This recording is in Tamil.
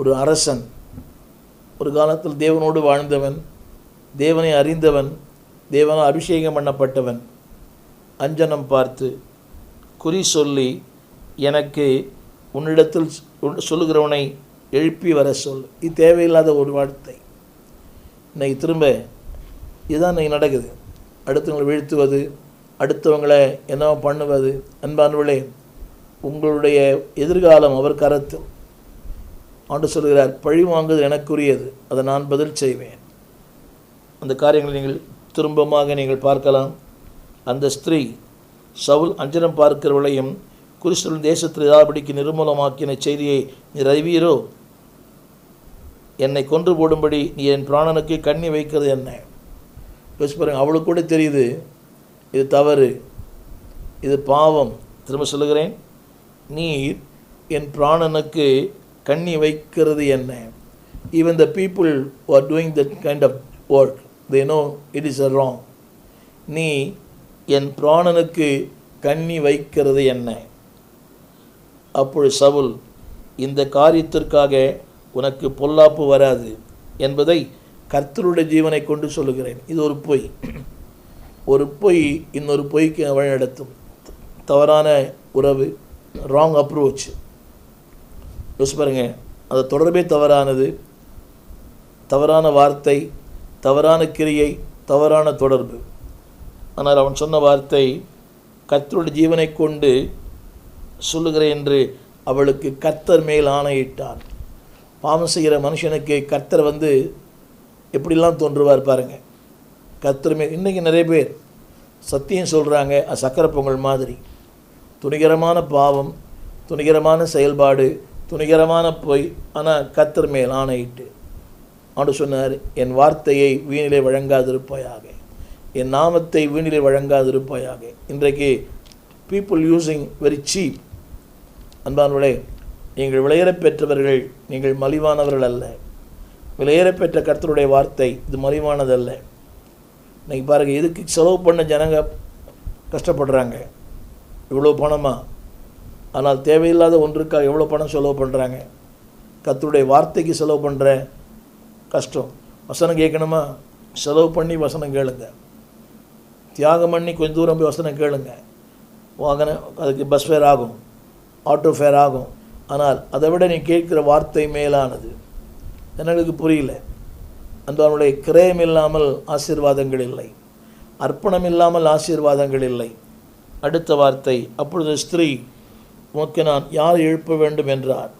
ஒரு அரசன் ஒரு காலத்தில் தேவனோடு வாழ்ந்தவன் தேவனை அறிந்தவன் தேவனால் அபிஷேகம் பண்ணப்பட்டவன். அஞ்சனம் பார்த்து குறி சொல்லி எனக்கு உன்னிடத்தில் சொல்லுகிறவனை எழுப்பி வர சொல். இது தேவையில்லாத ஒரு வார்த்தை. இன்னைக்கு திரும்ப இதுதான் இன்னைக்கு நடக்குது. அடுத்தவங்களை வீழ்த்துவது அடுத்தவங்களை என்னவோ பண்ணுவது. அன்பானவர்களே உங்களுடைய எதிர்காலம் அவர் கரத்தில் ஆண்டு சொல்கிறார் பழி வாங்குவது எனக்குரியது அதை நான் பதில் செய்வேன். அந்த காரியங்களை நீங்கள் திரும்பமாக நீங்கள் பார்க்கலாம். அந்த ஸ்திரீ சவுல் அஞ்சனம் பார்க்கிறவளையும் குறிஸ்தல் தேசத்தில் இதாபடிக்கு நிர்மூலமாக்கின செய்தியை நீ அறிவீரோ என்னை கொன்று போடும்படி நீ என் பிராணனுக்கு கண்ணி வைக்கிறது என்ன? யோசிச்சு அவளுக்கு கூட தெரியுது இது தவறு இது பாவம். திரும்ப சொல்லுகிறேன் நீர் என் பிராணனுக்கு கண்ணி வைக்கிறது என்ன? Even the people are doing that kind of work they know it is a wrong நீ என் பிராணனுக்கு கண்ணி வைக்கிறது என்ன? அப்பொழுது சவுல் இந்த காரியத்திற்காக உனக்கு பொல்லாப்பு வராது என்பதை கர்த்தருடைய ஜீவனை கொண்டு சொல்லுகிறேன். இது ஒரு பொய். ஒரு பொய் இன்னொரு பொய்க்கு வழிநடத்தும் தவறான உறவு ராங் அப்ரோச் யோசிச்சு பாருங்க. அந்த தொடர்பே தவறானது. தவறான வார்த்தை தவறான கிரியை தவறான தொடர்பு. ஆனால் அவன் சொன்ன வார்த்தை கத்தருடைய ஜீவனை கொண்டு சொல்லுகிறேன் என்று அவளுக்கு கர்த்தர் மேல் ஆணையிட்டான். பாவம் செய்கிற மனுஷனுக்கு கர்த்தர் வந்து எப்படிலாம் தோன்றுவார் பாருங்கள் கத்தர் மேல் இன்றைக்கி நிறைய பேர் சத்தியம் சொல்கிறாங்க சக்கரை பொங்கல் மாதிரி. துணிகரமான பாவம் துணிகரமான செயல்பாடு துணிகரமான பொய் ஆனால் கர்த்தர் மேல் ஆணையிட்டு. ஆண்டு சொன்னார் என் வார்த்தையை வீணிலே வழங்காதிருப்பாயாக. என் நாமத்தை வீணிலே வழங்காதிருப்பாயாக. இன்றைக்கு பீப்புள் யூஸிங் வெரி சீப் அன்பானவர்களே நீங்கள் விலையேறப் பெற்றவர்கள் நீங்கள் மலிவானவர்கள் அல்ல. விலையேறப் பெற்ற கர்த்தருடைய வார்த்தை இது மலிவானதல்ல. இன்றைக்கி பாருங்கள் இதுக்கு செலவு பண்ண ஜனங்க கஷ்டப்படுறாங்க? இவ்வளோ பணமாக ஆனால் தேவையில்லாத ஒன்றுக்காக எவ்வளோ பணம் செலவு பண்ணுறாங்க கத்தருடைய வார்த்தைக்கு செலவு பண்ணுற கஷ்டம். வசனம் கேட்கணுமா? செலவு பண்ணி வசனம் கேளுங்க. தியாகம் பண்ணி கொஞ்சம் தூரம் போய் வசனம் கேளுங்க. வாங்கின அதுக்கு பஸ் ஃபேர் ஆகும். ஆட்டோ ஃபேர் ஆகும். ஆனால் அதை விட நீ கேட்குற வார்த்தை மேலானது. எனக்கு புரியல. அந்த அவனுடைய கிரயம் இல்லாமல் ஆசீர்வாதங்கள் இல்லை. அர்ப்பணம் இல்லாமல் ஆசீர்வாதங்கள் இல்லை. அடுத்த வார்த்தை அப்பொழுது ஸ்திரீ உனக்கு நான் யார் எழுப்ப வேண்டும் என்றார்.